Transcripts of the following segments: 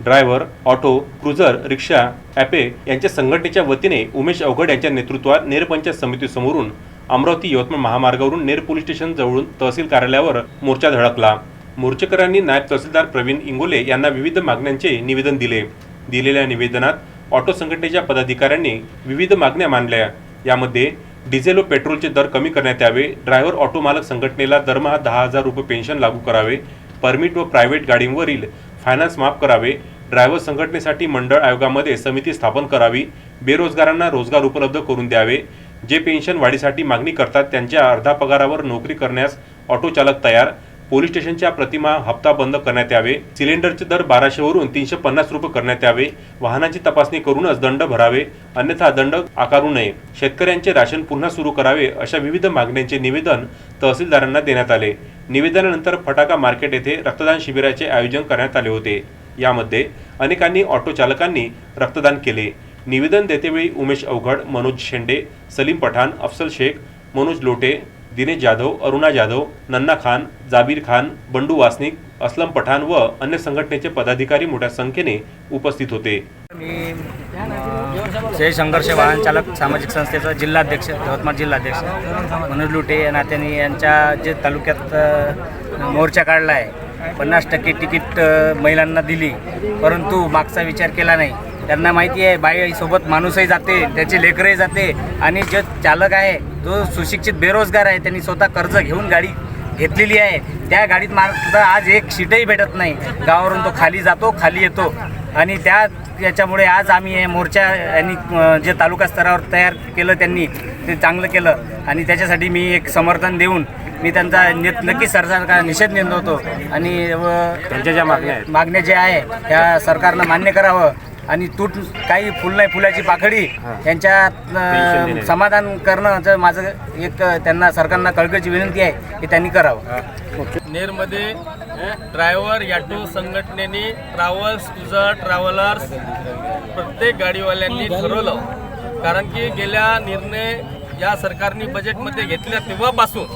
Driver auto cruiser rickshaw Ape यांच्या संघटनेच्या वतीने उमेश अवघड यांच्या नेतृत्वात नेर पंचायत समितीसमोरून अमरावती यवतमाळ महामार्गावरून नेर पोलीस स्टेशन जवळून तहसील कार्यालयावर मोर्चा धडकला. मोर्चेकरांनी नायब तहसीलदार प्रवीण इंगोले यांना विविध मागण्यांचे निवेदन दिले. दिलेल्या निवेदनात ऑटो संघटनेच्या पदाधिकाऱ्यांनी विविध मागण्या मांडल्या. यामध्ये डिझेल व पेट्रोलचे दर कमी करण्यात यावे ड्रायव्हर ऑटो मालक संघटनेला दरमहा दहा हजार रुपये पेन्शन लागू करावे परमिट व प्रायव्हेट गाडींवरील फायनान्स माफ करावे ड्रायव्हर संघटनेसाठी मंडळ आयोगामध्ये समिती स्थापन करावी बेरोजगारांना रोजगार उपलब्ध करून द्यावे जे पेन्शन वाढीसाठी मागणी करतात त्यांच्या अर्धा पगारावर नोकरी करण्यास ऑटो चालक तयार पोलीस स्टेशनच्या प्रतिमा हप्ता बंद करण्यात यावे सिलेंडरचे दर बाराशेवरून तीनशे पन्नास रुपये करण्यात यावे वाहनाची तपासणी करूनच दंड भरावे अन्यथा दंड आकारू नये. शेतकऱ्यांचे राशन पुन्हा सुरू करावे अशा विविध मागण्यांचे निवेदन तहसीलदारांना देण्यात आले. निवेदनानंतर फटाका मार्केट येथे रक्तदान शिबिराचे आयोजन करण्यात आले होते. यामध्ये अनेकांनी ऑटो चालकांनी रक्तदान केले. निवेदन देतेवेळी उमेश अवघड मनोज शेंडे सलीम पठाण अफसल शेख मनोज लोटे दिनेश जाधव अरुणा जाधव नन्ना खान जाबीर खान बंडू वासनिक असलम पठाण व अन्य संघटनेचे पदाधिकारी मोठ्या संख्येने उपस्थित होते. मी जय संघर्ष वाहन चालक सामाजिक संस्थेचा जिल्हाध्यक्ष यवतमाळ जिल्हाध्यक्ष मनोज लुटे या नात्याने यांच्या जे तालुक्यात मोर्चा काढला आहे. पन्नास टक्के तिकीट महिलांना दिली. परंतु मागचा विचार केला नाही. त्यांना माहिती आहे बाईसोबत माणूसही जाते त्याचे लेकरही जाते. आणि जो चालक आहे जो सुशिक्षित बेरोजगार आहे त्यांनी स्वतः कर्ज घेऊन गाडी घेतलेली आहे. त्या गाडीत मात्र आज एक सीटही भेटत नाही. गावावरून तो खाली जातो खाली येतो. आणि त्या याच्यामुळे आज आम्ही हे मोर्चा यांनी अं, जे तालुका स्तरावर तयार केलं त्यांनी ते चांगलं केलं. आणि त्याच्यासाठी मी एक समर्थन देऊन मी त्यांचा नि नक्की सरकारचा निषेध नोंदवतो आणि व त्यांच्या ज्या मागण्या मागण्या ज्या आहे त्या सरकारनं मान्य करावं. आणि तूट काही फुल नाही फुलाची पाकळी यांच्या. समाधान करणं तर माझं एक त्यांना सरकारना कळकळीची विनंती आहे की त्यांनी करावं. नेरमध्ये ड्रायव्हर याटो संघटनेने ट्रॅव्हल्स क्रुझर ट्रॅव्हलर्स प्रत्येक गाडीवाल्यांनी ठरवलं. कारण की गेल्या निर्णय या सरकारने बजेटमध्ये घेतल्या तेव्हापासून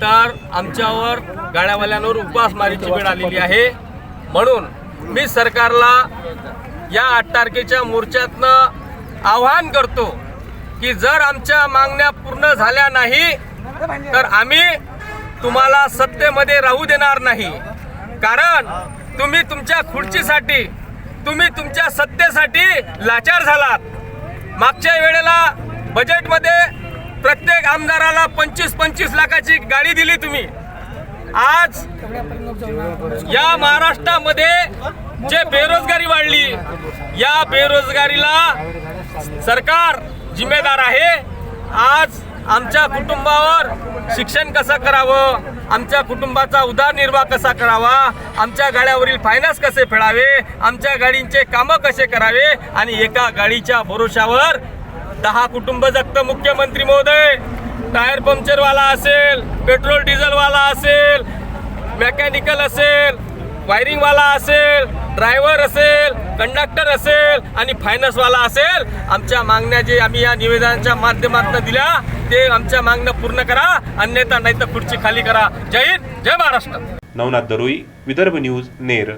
तर आमच्यावर गाड्यावाल्यांवर उपासमारीची वेळ आलेली आहे. म्हणून मी सरकारला या आठ तारखेच्या मोर्चातनं आव्हान करतो की जर आमच्या मागण्या पूर्ण झाल्या नाही तर आम्ही तुम्हाला सत्तेमध्ये राहू देणार नाही. कारण तुम्ही तुमच्या खुर्चीसाठी तुम्ही तुमच्या सत्तेसाठी लाचार झालात. मागच्या वेळेला बजेटमध्ये प्रत्येक आमदाराला पंचवीस पंचवीस लाखाची गाडी दिली तुम्ही. आज या महाराष्ट्रामध्ये जे बेरोजगारी वाढली या बेरोजगारीला सरकार जिम्मेदार आहे. आज आमच्या कुटुंबावर शिक्षण कसं करावं आमच्या कुटुंबाचा उदरनिर्वाह कसा करावा आमच्या गाड्यावरील फायनान्स कसे फेडावे आमच्या गाडींचे कामं कसे करावे आणि एका गाडीच्या भरोशावर दहा कुटुंब जगतं. मुख्यमंत्री महोदय टायर पंक्चरवाला असेल पेट्रोल डिझेलवाला असेल मेकॅनिकल असेल वायरिंगवाला असेल ड्रायव्हर असेल कंडक्टर असेल आणि फायनान्सवाला असेल आमच्या मागण्या जे आम्ही या निवेदनाच्या माध्यमातून दिल्या ते आमच्या मागण्या पूर्ण करा अन्यथा नाही तर खुर्ची खाली करा. जय हिंद जय महाराष्ट्र. नवनाथ दरोई विदर्भ न्यूज नेर.